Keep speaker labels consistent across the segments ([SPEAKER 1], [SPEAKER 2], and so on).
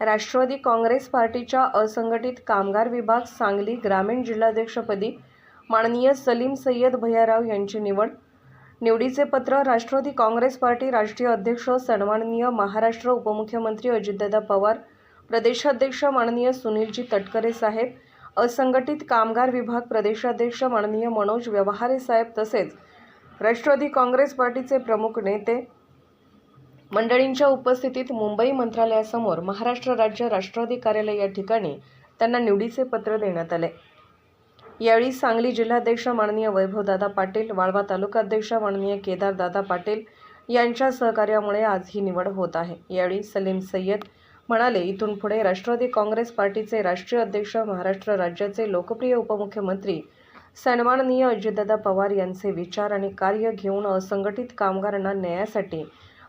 [SPEAKER 1] राष्ट्रवादी काँग्रेस पार्टीच्या असंघटित कामगार विभाग सांगली ग्रामीण जिल्हाध्यक्षपदी माननीय सलीम सय्यद भैयाराव यांची निवड. निवडीचे पत्र राष्ट्रवादी काँग्रेस पार्टी राष्ट्रीय अध्यक्ष सन्माननीय महाराष्ट्र उपमुख्यमंत्री अजितदादा पवार प्रदेशाध्यक्ष माननीय सुनीलजी तटकरे साहेब असंघटित कामगार विभाग प्रदेशाध्यक्ष माननीय मनोज व्यवहारे साहेब तसेच राष्ट्रवादी काँग्रेस पार्टीचे प्रमुख नेते मंडळींच्या उपस्थितीत मुंबई मंत्रालयासमोर महाराष्ट्र राज्य राष्ट्रवादी कार्यालय या ठिकाणी त्यांना निवडीचे पत्र देण्यात आले. यावेळी सांगली जिल्हाध्यक्ष माननीय वैभवदादा पाटील वाळवा तालुकाध्यक्ष माननीय केदारदादा पाटील यांच्या सहकार्यामुळे आज ही निवड होत आहे. यावेळी सलीम सय्यद म्हणाले इथून पुढे राष्ट्रवादी काँग्रेस पार्टीचे राष्ट्रीय अध्यक्ष महाराष्ट्र राज्याचे लोकप्रिय उपमुख्यमंत्री सन्माननीय अजितदादा पवार यांचे विचार आणि कार्य घेऊन असंघटित कामगारांना न्यायासाठी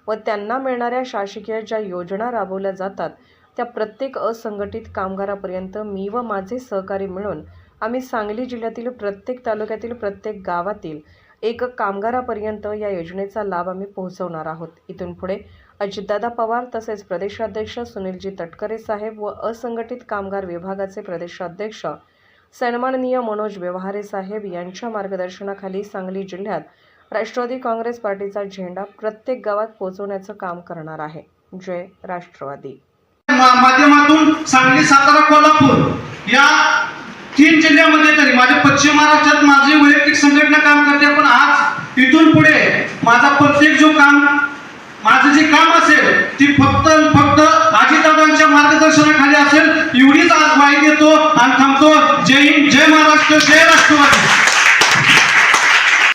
[SPEAKER 1] व त्यांना मिळणाऱ्या शासकीय ज्या योजना राबवल्या जातात त्या प्रत्येक असंघटित कामगारापर्यंत मी व माझे सहकारी मिळून आम्ही सांगली जिल्ह्यातील प्रत्येक तालुक्यातील प्रत्येक गावातील एक कामगारापर्यंत या योजनेचा लाभ आम्ही पोहोचवणार आहोत. इथून पुढे अजितदादा पवार तसेच प्रदेशाध्यक्ष सुनीलजी तटकरे साहेब व असंघटित कामगार विभागाचे प्रदेशाध्यक्ष सन्माननीय मनोज व्यवहारे साहेब यांच्या मार्गदर्शनाखाली सांगली जिल्ह्यात राष्ट्रवादी काँग्रेस पार्टीचा झेंडा प्रत्येक गावात पोहोचवण्याचं काम करणार आहे. जय राष्ट्रवादी.
[SPEAKER 2] माध्यमातून सांगली सातारा कोल्हापूर या तीन जिल्ह्यामध्ये तरी माझ्या पश्चिम महाराष्ट्रात माझी वैयक्तिक संघटना काम करते पण आज इथून पुढे माझा प्रत्येक जो काम माझं जे काम असेल ती फक्त फक्त अजितदादांच्या मार्गदर्शनाखाली असेल एवढीच आज ग्वाही देतो आणि थांबतो. जय हिंद जय महाराष्ट्र जय राष्ट्रवादी